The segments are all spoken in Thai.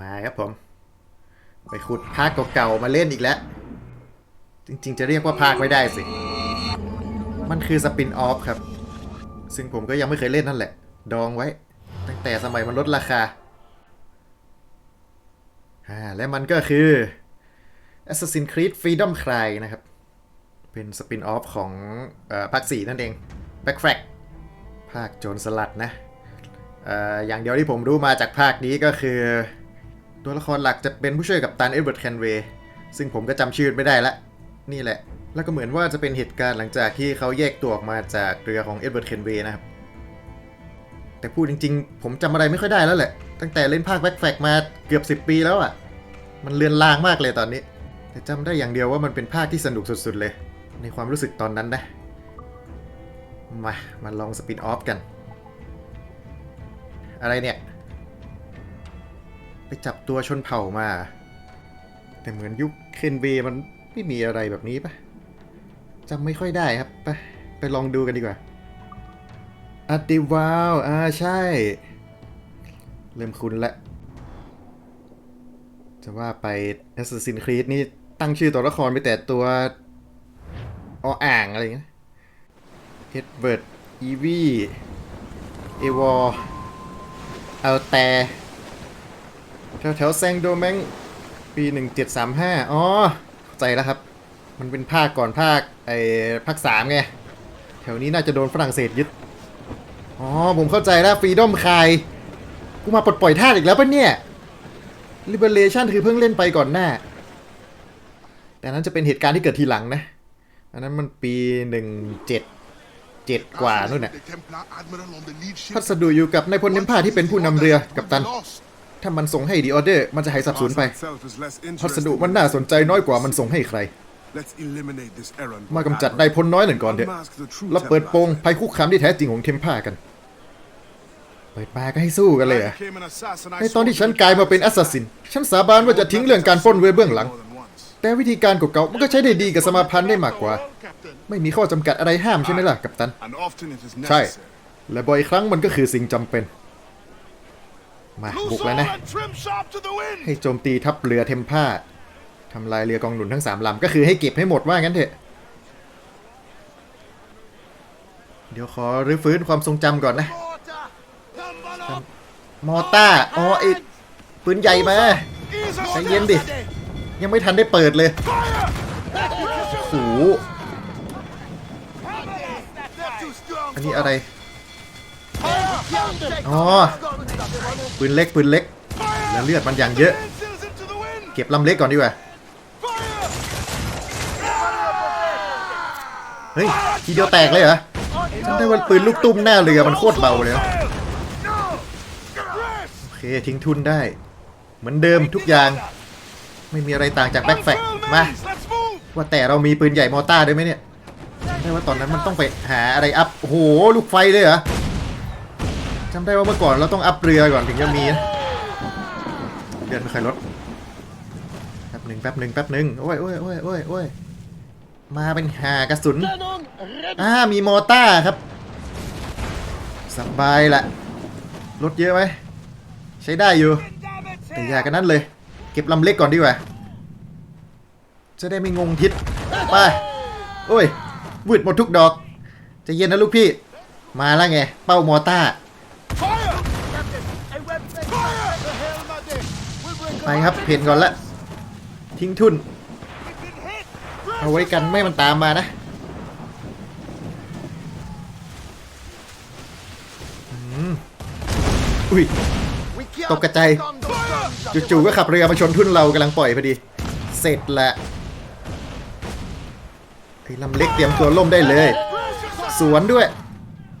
มาครับผม ไปขุดภาคเก่าๆมาเล่นอีกแล้ว จริงๆ จะเรียกว่าภาคไม่ได้สิ มันคือสปินออฟครับ ซึ่งผมก็ยังไม่เคยเล่นนั่นแหละ ดองไว้ ตั้งแต่สมัยมันลดราคาอ่าและมันก็คือ Assassin's Creed Freedom Cry นะครับ เป็นสปินออฟของอภาค 4 นั่นเอง Backtrack ภาคโจรสลัดนะออย่างเดียวที่ผมรู้มาจากภาคนี้ก็คือ ตัวละครหลักจะเป็นผู้ช่วยกับตันเอ็ดเวิร์ดแคนเวย์ซึ่งผมก็จำชื่อไม่ได้ละ นี่แหละ แล้วก็เหมือนว่าจะเป็นเหตุการณ์หลังจากที่เขาแยกตัวออกมาจากเรือของเอ็ดเวิร์ดแคนเวย์นะครับ แต่พูดจริงๆ ผมจำอะไรไม่ค่อยได้แล้วแหละ ตั้งแต่เล่นภาคแบ็คแฟกมาเกือบ 10 ปีแล้วอะ่ะ มันเลือนลางมากเลยตอนนี้ แต่จำได้อย่างเดียวว่ามันเป็นภาคที่สนุกสุดๆเลย ในความรู้สึกตอนนั้นนะ มา มาลองสปินออฟกัน อะไรเนี่ย ไปจับตัวชนเผ่ามา แต่เหมือนยุคเคนเวมันไม่มีอะไรแบบนี้ปะจำไม่ค่อยได้ครับ ไปไปลองดูกันดีกว่าอัติวาวอ่าใช่ เริ่มคุ้นละ จะว่าไป Assassin's Creed นี่ตั้งชื่อตัวละครไปแต่ตัวออ่างอะไรอย่างเงี้ยเอ็ดเวิร์ดอีวีเอวอร์เอาแต่ ถวแถวๆแซงโดแมงปี1735อ๋อเข้าใจแล้วครับ มันเป็นภาคก่อนภาคไอ้ภาคสามไง แถวนี้น่าจะโดนฝรั่งเศสยึด อ๋อ ผมเข้าใจแล้วฟรีดอมคายกูมาปลดปล่อยท่าสอีกแล้วปะเนี่ย Liberation คือเพิ่งเล่นไปก่อนหน้า แต่นั้นจะเป็นเหตุการณ์ที่เกิดทีหลังนะ อันนั้นมันปี17 7กว่านู่นน่ะพัสดุอยู่กับนายพลเนมพาที่เป็นผู้นำเรือกับตัน ถ้ามันส่งให้ดีออเดอร์มันจะหายสับสูญไปพัสดุมันน่าสนใจน้อยกว่ามันส่งให้ใคร มากำจัดนายพลน้อยหนึ่งก่อนเถอะแล้วเปิดโปงภัยคุกคามที่แท้จริงของเทมพากันเปิดปากให้สู้กันเลยเหรอะในตอนที่ฉันกลายมาเป็นแอสซัสซิน ฉันสาบานว่าจะทิ้งเรื่องการปล้นไว้เบื้องหลัง แต่วิธีการเก่าๆมันก็ใช้ได้ดีกับสมาพันธ์ได้มากกว่า ไม่มีข้อจำกัดอะไรห้ามใช่ไหมล่ะกัปตัน ใช่ และบ่อยครั้งมันก็คือสิ่งจำเป็น มาบุกแล้วนะ ให้โจมตีทัพเรือเทมพาทำลายเรือกองหนุนทั้งสามลำก็คือให้เก็บให้หมดว่างั้นเถอะ เดี๋ยวขอรื้อฟื้นความทรงจำก่อนนะมอต้าอ๋อไอปืนใหญ่มาใจเย็นดิ ยังไม่ทันได้เปิดเลยโอ้โหอันนี้อะไร อ๋อปืนเล็กปืนเล็ก แล้วเลือดมันอย่างเยอะ เก็บลำเล็กก่อนดีกว่า เฮ้ย ทีเดียวแตกเลยเหรอจำได้ว่าปืนลูกตุ้มหน้าเรือมันโคตรเบาเลยโอเค ทิ้งทุนได้ เหมือนเดิมทุกอย่าง ไม่มีอะไรต่างจากแบ็คแฟกมา ว่าแต่เรามีปืนใหญ่มอต้าด้วยไหมเนี่ยได้ว่าตอนนั้นมันต้องไปหาอะไรอัพโอ้โห ลูกไฟเลยเหรอ จำได้ว่าเมื่อก่อนเราต้องอัพเรือก่อนถึงจะมีนะเดือนไม่เคยลดแป๊บหนึ่งแป๊บหนึ่งแป๊บหนึ่งโอ้ยโอ้ยโอ้ยโอ้ยโอ้ยมาเป็นหากระสุนอ่ามีมอต้าครับสบายละลดเยอะไหมใช้ได้อยู่แต่อยากันนั้นเลย เก็บลำเล็กก่อนดีกว่า จะได้ไม่งงทิศไปโอ้ยวืดหมดทุกดอก จะเย็นนะลูกพี่ มาแล้วไง เป้ามอต้า ไปครับเพนก่อนละ ทิ้งทุน เอาไว้กันไม่มันตามมานะอุ้ยตกกระจายจู่ๆก็ขับเรือมาชนทุ่นเรากำลังปล่อยพอดี เสร็จละไอ้ลำเล็กเตรียมตัวล่มได้เลย สวนด้วย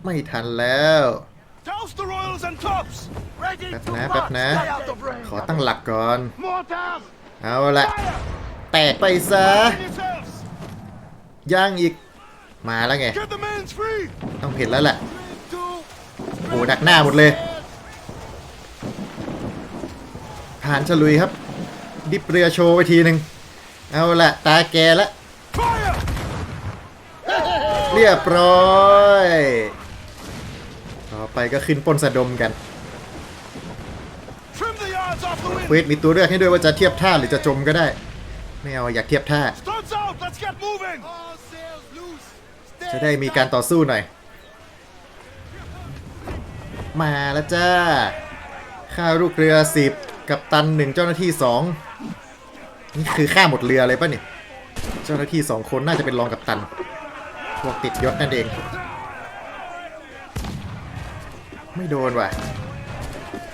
ไม่ทันแล้ว แป๊บนะแป๊บนะ ขอตั้งหลักก่อน เอาละแตกไปซะย่างอีก มาแล้วไง ต้องเห็นแล้วแหละโอ้ดักหน้าหมดเลยผ่านฉลุยครับ ดิบเรือโชว์ไปทีหนึ่งเอาละตาแกละ เรียบร้อยต่อ ไปก็ขึ้นปล้นสะดมกัน Guns off the เคว wind. สมีตัวเลือกให้ด้วยว่าจะเทียบท่าหรือจะจมก็ได้ ไม่เอาอยากเทียบท่า Guns out. Let's get moving. All sails loose. จะได้มีการต่อสู้หน่อย มาแล้วจ้าค่าลูกเรือสิบกับตันหนึ่งเจ้าหน้าที่สองนี่คือค่าหมดเรือเลยป่ะเนี่ย เจ้าหน้าที่สองคนน่าจะเป็นรองกับตัน พวกติดยศนั่นเอง ไม่โดนว่ะ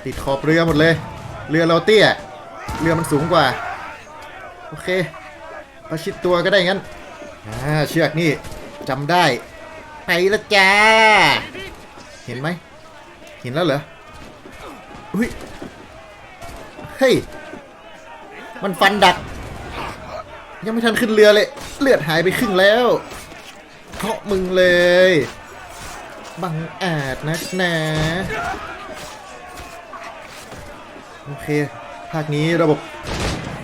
ติดขอบเรือหมดเลย เรือเราเตี้ย เรือมันสูงกว่า โอเค ประชิดตัวก็ได้งั้น อ่า เชือกนี่จำได้ ไปละจ้า เห็นไหม เห็นแล้วเหรอ อุ้ย เฮ้ย มันฟันดัก ยังไม่ทันขึ้นเรือเลย เลือดหายไปครึ่งแล้ว เพราะมึงเลย บังอาจนักหนาโอเค ภาคนี้ระบบ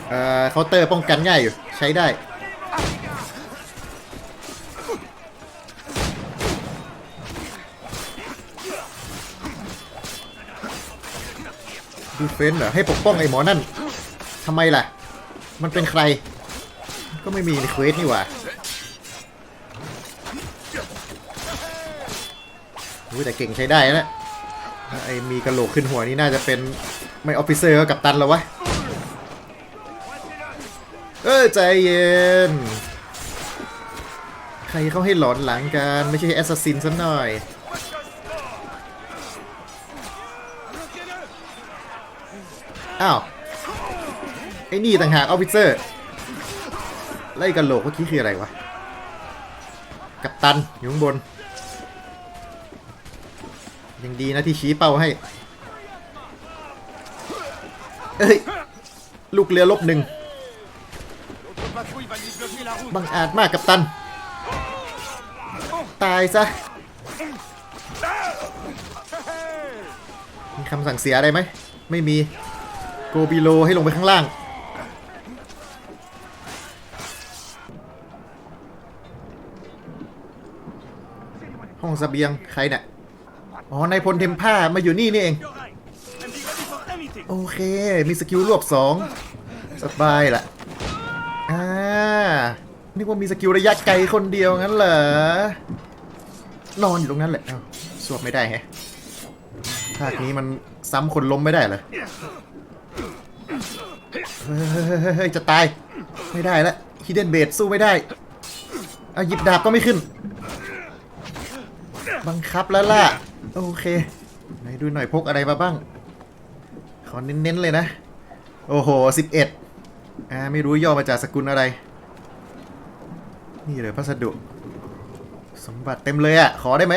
เอ่อเคาน์เตอร์ป้องกันง่ายอยู่ ใช้ได้ดีเฟนเหรอให้ปกป้องไอ้หมอนั่นทำไมล่ะ มันเป็นใคร ก็ไม่มีในเควสนี่หว่า อุ้ยแต่เก่งใช้ได้นะไอ้มีกระโหลกขึ้นหัวนี่น่าจะเป็นไม่ออฟฟิเซอร์ก็กับตันแล้ววะ เออใจเย็น ใครเขาให้หลอนหลังกัน ไม่ใช่แอสซัสซินซะหน่อย อ้าว ไอ้นี่ต่างหากออฟฟิเซอร์ ไล่กันโหลกเมื่อกี้คืออะไรวะ กัปตันอยู่ข้างบน ยังดีนะที่ชี้เป้าให้ เอ้ย ลูกเรือลบหนึ่ง บังอาจมากกัปตัน ตายซะ มีคำสั่งเสียอะไรไหม ไม่มี โกบิโลให้ลงไปข้างล่าง ห้องสเสบียง ใครเนี่ย อ๋อนายพลเทมผ้ามาอยู่นี่นี่เอง โอเค มีสกิลรวบสองสบายละอ่านึกว่ามีสกิลระยะไกลคนเดียวงั้นเหรอ นอนอยู่ตรงนั้นแหละเอ้าสวบไม่ได้แฮะภาคนี้มันซ้ำคนล้มไม่ได้เหรอเฮ้ยเฮ้ยจะตาย ไม่ได้ละฮิดเดนเบดสู้ไม่ได้เอาหยิบดาบก็ไม่ขึ้น บังคับแล้วล่ะ โอเค ไหนดูหน่อยพกอะไรมาบ้าง ขอเน้นๆเลยนะ โอ้โหสิบเอ็ดอ่าไม่รู้ย่อมาจากสกุลอะไร นี่เลยพัสดุ สมบัติเต็มเลยอะ่ะ ขอได้ไหม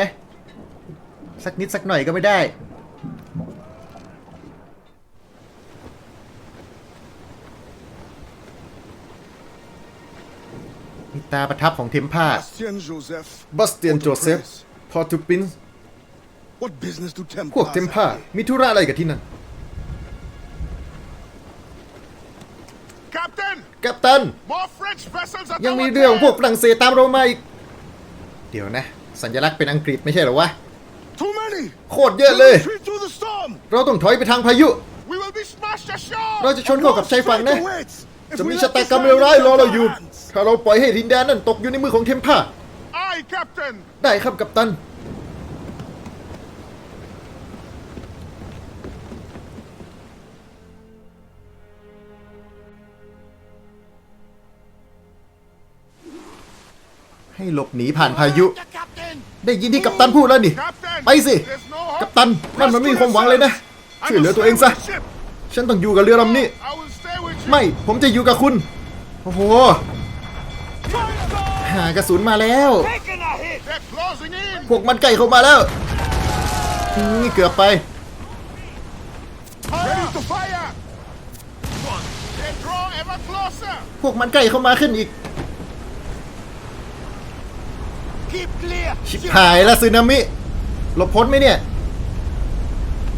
สักนิดสักหน่อยก็ไม่ได้ มีตาประทับของเทมผ้า Bastien Joseph. บัสเตียนโจเซฟ พอทูปิน What business do Templars พวกเทมผ้า have? มีธุระอะไรกับที่นั่น Captain, กัปตัน more French vessels at ยัง our มีเรื่องของพวก tail. ฝรั่งเศสตามเรามาอีก เดี๋ยวนะ สัญลักษณ์เป็นอังกฤษไม่ใช่เหรอวะ Too many! โคตรเยอะเลย Retreat through the storm! เราต้องถอยไปทางพายุ We will be smashed ashore. เราจะชนเข้ากับชายฝั่งนะ Fate awaits if จะ we มี let ชะตา this กรรม land เลวร้ายรอเราอยู่ in our hands. ถ้าเราปล่อยให้ดินแดนนั่นตกอยู่ในมือของเทมผ้า Aye, Captain. ได้ครับกัปตัน ให้หลบหนีผ่านพายุ The captain. ได้ยินที่กัปตันพูดแล้วนี่ Captain. ไปสิ There's no hope. กัปตันนั่นมันไม่มีความหวังเลยนะ I ช่วยเหลือ will ตัวเอง stay ซะ with ship. ฉันต้องอยู่กับเรือลำนี้ I will stay with you. ไม่ ผมจะอยู่กับคุณ โอ้โห หากระสุนมาแล้ว Taking a hit. They're closing in. พวกมันใกล้เข้ามาแล้ว นี่เกือบไป Ready to fire. They draw ever closer. พวกมันใกล้เข้ามาขึ้นอีก ชิบหายแล้วซึนามิหลบพ้นไหมเนี่ย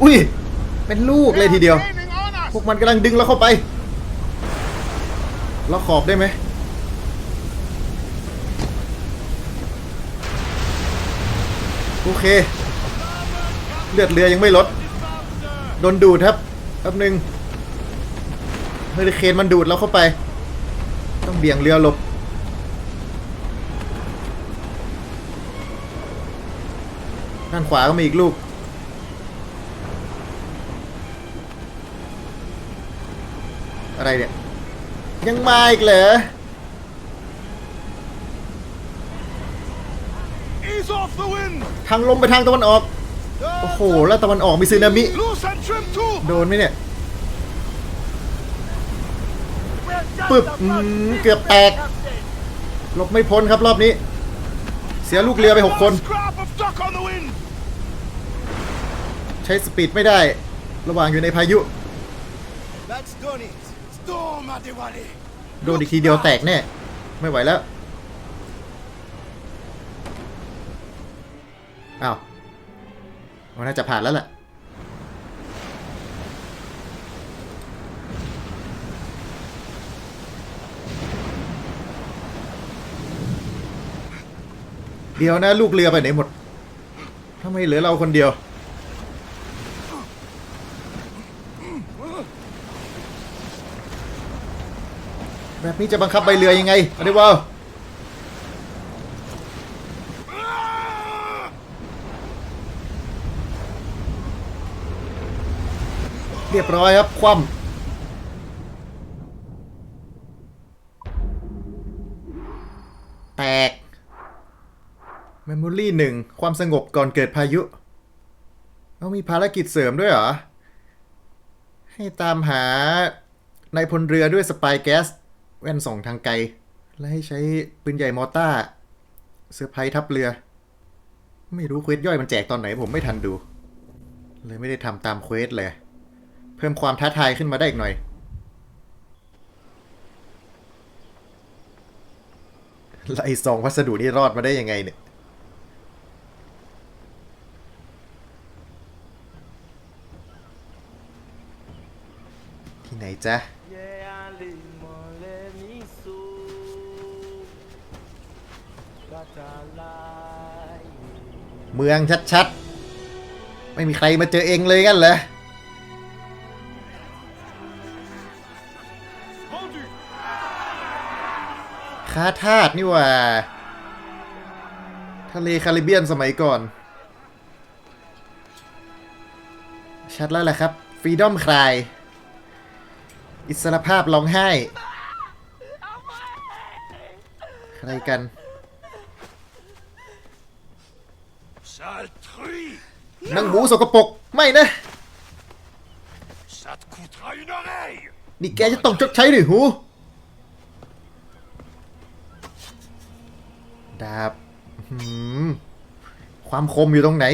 อุ้ย เป็นลูกเลยทีเดียว พวกมันกำลังดึงเราเข้าไป เราขอบได้ไหม โอเค เลือดเรือยังไม่ลด โดนดูดครับแป๊บหนึ่งเฮอริเคนมันดูดเราเข้าไป ต้องเบี่ยงเรือหลบ ด้านขวาก็มีอีกลูก อะไรเนี่ย ยังมาอีกเหรอ Ease off the wind. ทางลมไปทางตะวันออก โอ้โห แล้วตะวันออกมีสึนามิ Loose and trim too. โดนไหมเนี่ยปึ๊บอืมเกือบแตกหลบไม่พ้นครับรอบนี้ เสียลูกเรือไป6คน ใช้สปีดไม่ได้ ระหว่างอยู่ในพายุ That's done it. Storm Adewale. โดนอีกทีเดียวแตกแน่ ไม่ไหวแล้ว อ้าวมันน่าจะผ่านแล้วแหละเดี๋ยวนะลูกเรือไปไหนหมดทำไมเหลือเราคนเดียว แบบนี้จะบังคับใบเรือยังไงอะไรวะเรียบร้อยครับ คว่ำแตกเมมโมรี่หนึ่งความสงบก่อนเกิดพายุเอามีภารกิจเสริมด้วยเหรอ ให้ตามหานายพลเรือด้วยสปายแก๊ส แว่นส่องทางไกล และให้ใช้ปืนใหญ่มอต้าเซอร์ไพรส์ทับเรือ ไม่รู้เควสย่อยมันแจกตอนไหนผมไม่ทันดู เลยไม่ได้ทำตามเควสเลย เพิ่มความท้าทายขึ้นมาได้อีกหน่อย แล้วไอ้ซองวัสดุนี่รอดมาได้ยังไงเนี่ยที่ไหนจ๊ะ เมืองชัดๆ ไม่มีใครมาเจอเองเลยกันเหรอ Rendu. คาทาสนี่ว่า ทะเลคาริเบียนสมัยก่อน ชัดแล้วแหละครับฟรีดอมคลาย อิสรภาพร้องไห้ ใครกัน Sale truie. นางหมูสกปรกไม่นะ Ça te coûtera une oreille. นี่แกจะต้องชดใช้ด้วยหู ดาบอื้อหือความคมอยู่ตรงไหน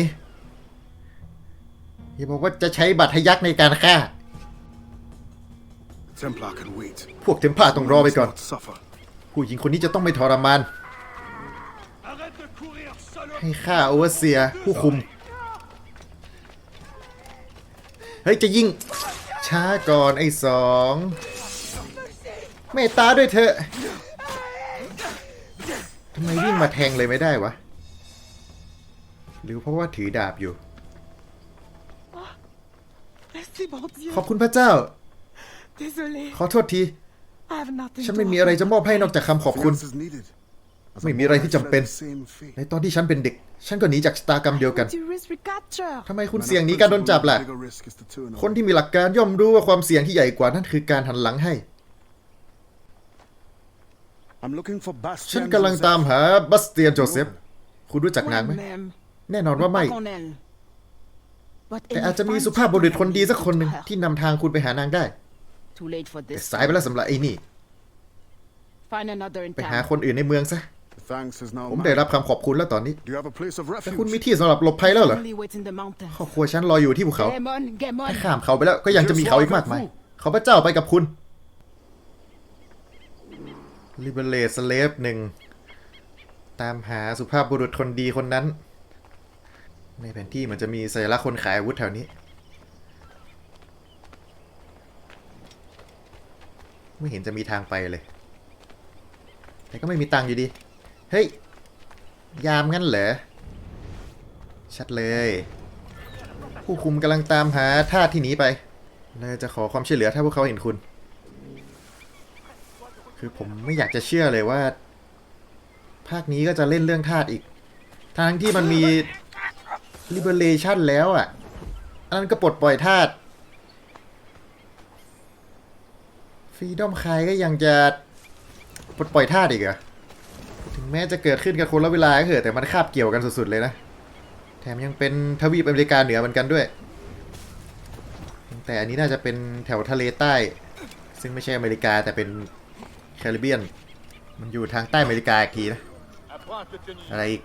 อย่าบอกว่าจะใช้บัตรทะยักในการฆ่า Templar can wait. พวกเทมพลาต้องรอไปก่อน Must not suffer. ผู้หญิงคนนี้จะต้องไม่ทรมาน ให้ฆ่าโอเวอร์เซียผู้คุม เฮ้ย จะยิง ช้าก่อนไอ้สองเมตตาด้วยเถอะทำไมวิ่งมาแทงเลยไม่ได้วะ หรือเพราะว่าถือดาบอยู่ Merci, mon Dieu. ขอบคุณพระเจ้า Désolé. ขอโทษที I have nothing ฉัน to ไม่มีอะไรจะมอบให้นอกจากคำขอบคุณ ไม่มีอะไรที่จำเป็น ในตอนที่ฉันเป็นเด็ก ฉันก็หนีจากชะตากรรมเดียวกัน ทำไมคุณเสี่ยงหนีการโดนจับล่ะ คนที่มีหลักการย่อมรู้ว่าความเสี่ยงที่ใหญ่กว่านั่นคือการหันหลังให้ ฉันกำลังตามหาบัสเตียนโจเซฟ คุณรู้จักนางไหม แน่นอนว่าไม่ แต่อาจจะมีสุภาพบุรุษคนดีสักคนหนึ่งที่นำทางคุณไปหานางได้ แต่สายไปแล้วสำหรับไอ้นี่ ไปหาคนอื่นในเมืองซะ ผม mine. ได้รับคำขอบคุณแล้วตอนนี้ Do you have a place of แต่คุณมี refuge? ที่สำหรับหลบภัยแล้วเหรอ Family waits in the mountains. ครอบครัวฉันรออยู่ที่ภูเขา Gamon, Gamon. ถ้าข้ามเขาไปแล้วก็ยังจะมีเขาอีกมากมายเขาพระเจ้าไปกับคุณลิเบเลสเลฟหนึ่งตามหาสุภาพบุรุษคนดีคนนั้น ในแผนที่มันจะมีสัญลักษณ์คนขายอาวุธแถวนี้ ไม่เห็นจะมีทางไปเลย แต่ก็ไม่มีตังค์อยู่ดี เฮ้ย ยามงั้นเหรอ ชัดเลย ผู้คุมกำลังตามหาทาสที่หนีไปเลยจะขอความช่วยเหลือถ้าพวกเขาเห็นคุณ คือผมไม่อยากจะเชื่อเลยว่า ภาคนี้ก็จะเล่นเรื่องทาสอีกทั้งที่มันมี liberation แล้วอะ อันนั้นก็ปลดปล่อยทาส freedom ใครก็ยังจะปลดปล่อยทาสอีกเหรอ แม้จะเกิดขึ้นกับคนละเวลาก็เถอะแต่มันคาบเกี่ยวกันสุดๆเลยนะ แถมยังเป็นทวีปอเมริกาเหนือเหมือนกันด้วย แต่อันนี้น่าจะเป็นแถวทะเลใต้ ซึ่งไม่ใช่อเมริกาแต่เป็นแคริบเบียน มันอยู่ทางใต้อเมริกาอีกทีนะ อะไรอีก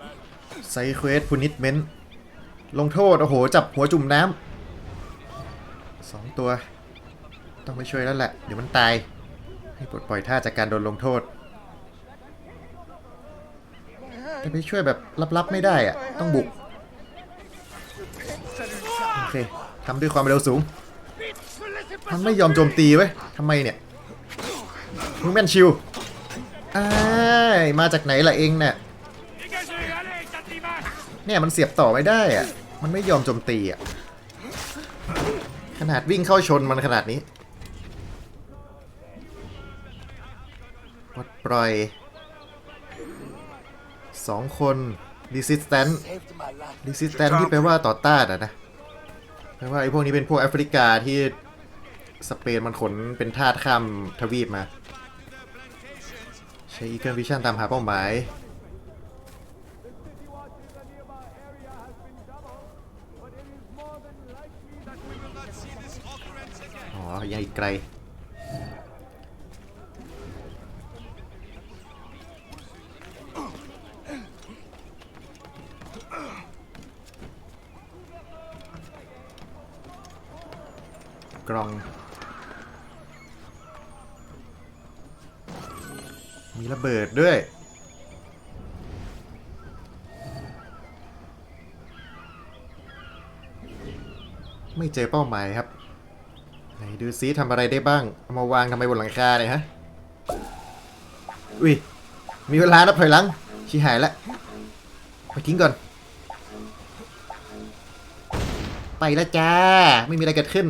ไซเควสพูนิ m เมนต์ลงโทษ โอ้โห จับหัวจุ่มน้ำสองตัว ต้องไปช่วยแล้วแหละ เดี๋ยวมันตาย ให้ปลดปล่อยท่าจากการโดนลงโทษ ไปช่วยแบบลับๆไม่ได้อะต้องบุก โอเคทำด้วยความเร็วสูง มันไม่ยอมโจมตีเว้ยทำไมเนี่ยมึงแมนชิวอ้ายมาจากไหนล่ะเองเนี่ยเนี่ยมันเสียบต่อไม่ได้อะมันไม่ยอมโจมตีอะขนาดวิ่งเข้าชนมันขนาดนี้ปลดปล่อย สองคน resistant resistant ที่แปลว่าต่อต้านอะนะแปลว่าไอ้พวกนี้เป็นพวกแอฟริกาที่สเปนมันขนเป็นทาสข้ามทวีปมา ใช้ Eagle Vision ตามหาเป้าหมายอ๋อยังอีกไกล กล่อง มีระเบิดด้วย ไม่เจอเป้าหมายครับ ไหนดูซิทำอะไรได้บ้าง เอามาวางทำไมบนหลังคาเลยฮะ อุ้ย มีเวลานับถอยหลังชีหายละไปทิ้งก่อน ไปแล้วจ้า ไม่มีอะไรเกิดขึ้น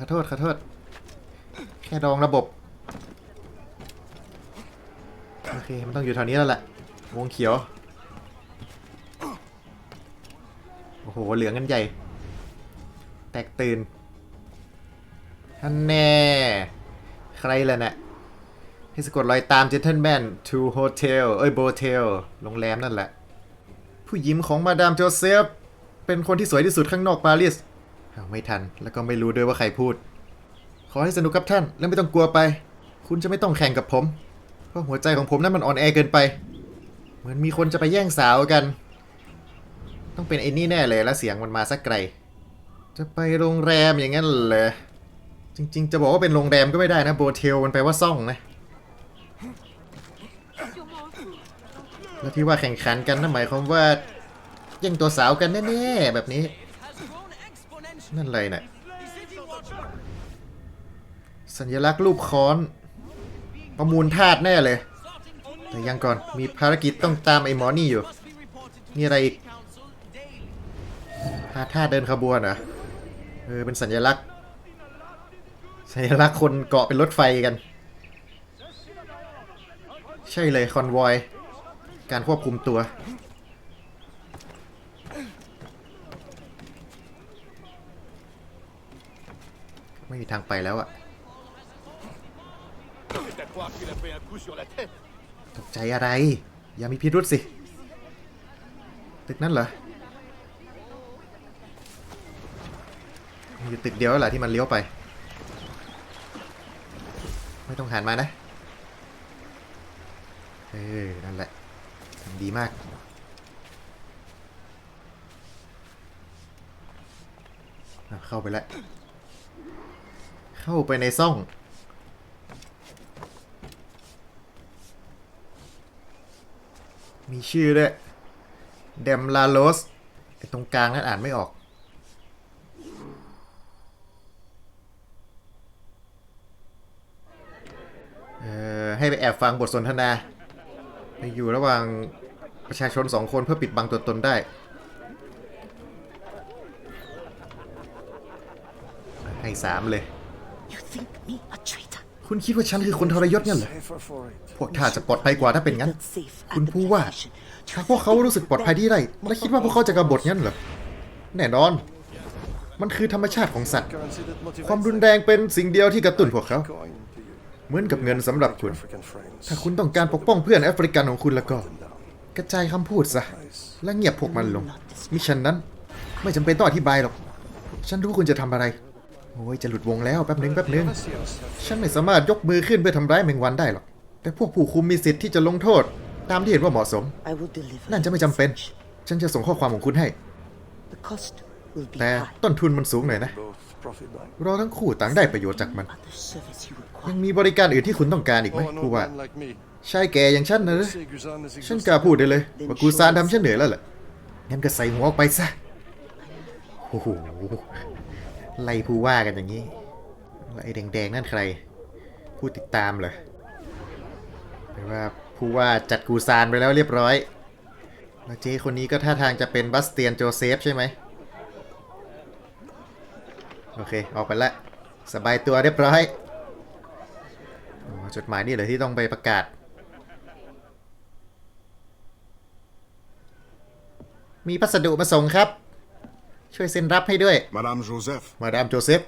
ขอโทษขอโทษ แค่ดองระบบ โอเค มันต้องอยู่แถวนี้แล้วแหละ วงเขียว โอ้โห เหลืองกันใหญ่ แตกตื่นท่านแน่ ใครล่ะน่ะให้สะกดรอยตาม Gentleman to Hotel เอ้ย Botel โรงแรมนั่นแหละ ผู้หญิงของมาดามโจเซฟ เป็นคนที่สวยที่สุดข้างนอกปารีส อ้าไม่ทันแล้วก็ไม่รู้ด้วยว่าใครพูด ขอให้สนุกครับท่าน แล้วไม่ต้องกลัวไป คุณจะไม่ต้องแข่งกับผม เพราะหัวใจของผมนั้นมันอ่อนแอเกินไป เหมือนมีคนจะไปแย่งสาวกัน ต้องเป็นไอ้นี่แน่เลยแล้วเสียงมันมาสักไกล จะไปโรงแรมอย่างนั้นเหรอจริง ๆ จะบอกว่าเป็นโรงแรมก็ไม่ได้นะโบเทลมันแปลว่าซ่องนะแล้วที่ว่าแข่งขันกันนั่นหมายความว่าแย่งตัวสาวกันแน่ๆแบบนี้ นั่นอะไรน่ะสัญลักษณ์รูปค้อน ประมูลธาตุแน่เลย แต่ยังก่อนมีภารกิจต้องตามไอ้หมอนี่อยู่ นี่อะไรอีกพาธาตุเดินขบวนเหรอเออเป็นสัญลักษณ์ สัญลักษณ์คนเกาะเป็นรถไฟกัน ใช่เลยคอนวอย การควบคุมตัว ไม่มีทางไปแล้วอะตกใจอะไร อย่ามีพิรุษสิ ตึกนั่นเหรอมีอยู่ตึกเดียวแล้วแหละที่มันเลี้ยวไป ไม่ต้องหันมานะ เออ นั่นแหละทำดีมากเข้าไปแล้ว เข้าไปในซ่อง มีชื่อด้วย เดมลาโลสตรงกลางนั้นอ่านไม่ออก เอ่อ ให้ไปแอบฟังบทสนทนาไปอยู่ระหว่างประชาชนสองคนเพื่อปิดบังตัวตนได้ให้สามเลย think me a traitor? คุณคิดว่าฉันคือคนทรยศงั้นเหรอ พวกท่าจะปลอดภัยกว่าถ้าเป็นงั้น คุณผู้ว่า ถ้าพวกเขารู้สึกปลอดภัยที่ไร และคิดว่าพวกเขาจะกบฏงั้นเหรอ แน่นอน มันคือธรรมชาติของสัตว์ ความรุนแรงเป็นสิ่งเดียวที่กระตุ้นพวกเขา เหมือนกับเงินสำหรับคุณ ถ้าคุณต้องการปกป้องเพื่อนแอฟริกันของคุณแล้วก็ กระจายคำพูดซะ และเงียบพวกมันลง มิฉะนั้น ไม่จำเป็นต้องอธิบายหรอก ฉันรู้คุณจะทำอะไร โอ้ยจะหลุดวงแล้วแป๊บหนึงแป๊บหนึง ฉันไม่สามารถยกมือขึ้นเพื่อทำร้ายแมงวันได้หรอก แต่พวกผู้คุมมีสิทธิ์ที่จะลงโทษ ตามที่เห็นว่าเหมาะสม I will deliver นั่นจะไม่จำเป็น ฉันจะส่งข้อความของคุณให้ The cost will be แต่ high. ต้นทุนมันสูงหน่อยนะ เราทั้งคู่ต่างได้ประโยชน์จากมัน Other service you ยัง require. มีบริการอื่นที่คุณต้องการอีกไหม Oh, an ผู้ old ว่า man like me. ชายแก่อย่างฉันนะ Say Guzan is ฉัน exhausted. กล้าพูดได้เลยว่ากูซานทำฉันเหนื่อยแล้วแหละงั้นก็ใส่หัวออกไปซะโอ้โห ไล่ผู้ว่ากันอย่างนี้ไอ้แดงๆนั่นใคร ผู้ติดตามเหรอแปลว่าผู้ว่าจัดกูซานไปแล้วเรียบร้อยแล้วเจ้คนนี้ก็ท่าทางจะเป็นบัสเตียนโจเซฟใช่ไหมโอเค ออกไปละสบายตัวเรียบร้อยจดหมายนี่เหรอที่ต้องไปประกาศ มีพัสดุมาส่งครับ ช่วยเซ็นรับให้ด้วย Madame Joseph, มาดามโจเซฟ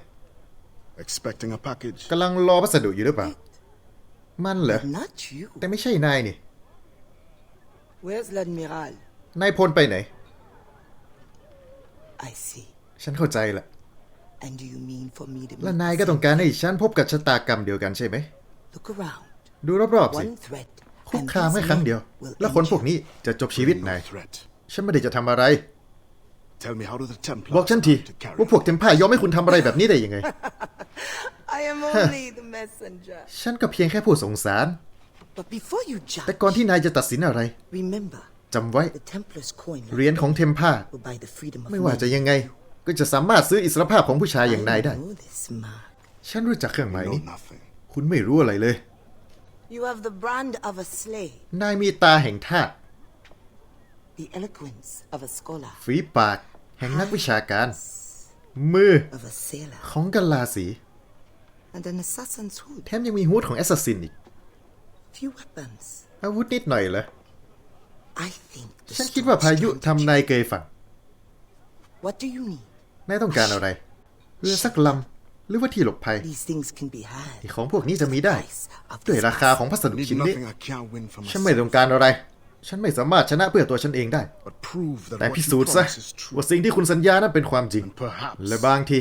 expecting a package. กำลังรอพัสดุอยู่หรือเปล่า มันเหรอ Not you. แต่ไม่ใช่นายนี่ Where's l'admiral? นายพลไปไหน I see. ฉันเข้าใจละ And do you mean for me to และ meet นาย the ก็ same ต้องการให้ fate? ฉันพบกับชะตากรรมเดียวกันใช่ไหม Look around. ดูรอบๆสิ One threat. คุก and คาม these แค่ครั้ง men เดียว will และคน end พวก you. นี้จะจบชีวิต No นาย threat. ฉันไม่ได้จะทำอะไร บอกฉันที plan to carry ว่าพวกเทมพ่ายอมให้คุณทำอะไรแบบนี้ได้ยังไง I am only the messenger. ฉันก็เพียงแค่ผู้สงสาร But before you แต่ judge, ก่อนที่นายจะตัดสินอะไร remember จำไว้ the Templars' coin เหรียญของเทมพ่า will buy the freedom of ไม่ว่า men. จะยังไง ก็จะสามารถซื้ออิสรภาพของผู้ชายอย่างนายได้ I know this mark. ฉันรู้จักเครื่องหมาย No นี้ nothing. คุณไม่รู้อะไรเลย You have the brand of a slave, นายมีตาแห่งทาส the eloquence of a scholar, ฝีปาก แห่งนักวิชาการ มือ of a sailor, ของกัลลาสี and an assassin's hood. แถมยังมีฮูดของแอสซัสซินอีก Few weapons. อาวุธนิดหน่อยเหรอ I think the ฉันคิดว่า storms พายุ can ทำนายเกยฝั่ง What do you need? นายต้องการอะไร เรือสักลำหรือว่าที่หลบภัย These things can be had. ที่ของพวกนี้จะมีได้ Price of ด้วย this ราคาของพัสดุ Need ชิ้นนี้ nothing I can't win for ฉันไม่ myself. ต้องการอะไร ฉันไม่สามารถชนะเพื่อตัวฉันเองได้ But prove that แต่ what พิ you สูจน์ซะ promise is true. ว่าสิ่งที่คุณสัญญานั้นเป็นความจริง And perhaps และบางที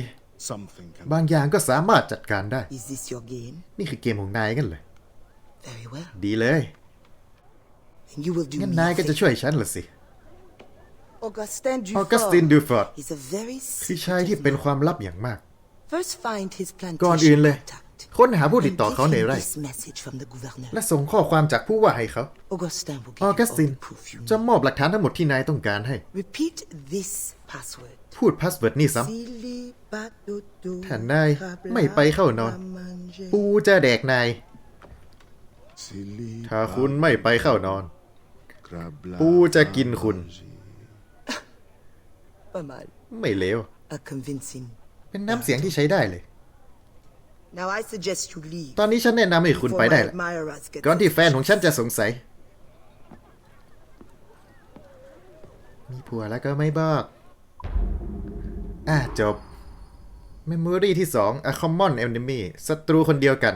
something can บางอย่างก็สามารถจัดการได้ Is this your game? นี่คือเกมของนายกันเลย Very well. ดีเลย And you will do งั้น me นาย a ก็จะ favor. ช่วยฉันละสิ Augustin ออกัสติน Dufort ดูฟอร์ด is a very คือ secret ชายที่ of เป็น man. ความลับอย่างมาก First find his ก่อนอื่น plantation เลย contact. ค้นหาผู้ติด And ต่อ give เขาใน him ไร่ this message from the governor. และส่งข้อความจากผู้ว่าให้เขา Augustin will อ give อ you กัส all ติน the proof you จะ need. มอบหลักฐานทั้งหมดที่นายต้องการให้ Repeat this password. พูดพาสเวิร์ดนี่ซ้ Sili badodo ถ้านายไม่ไปเข้านอน kabla ำปูจะแดกนาย Silly ถ้าคุณไม่ไปเข้านอน Krabla ปูจะกินคุณ Pas mal. ไม่เลว A convincing. เป็นน้ำเสียงที่ใช้ได้เลย Now I suggest you leave. ตอนนี้ฉันแนะนำให้คุณ before ไป my ได้ละ admirers get ก่อนที่แฟนของฉันจะสงสัย มีผัวแล้วก็ไม่บอก อะจบเมมโมรี่ที่ 2 A Common Enemy ศัตรูคนเดียวกัน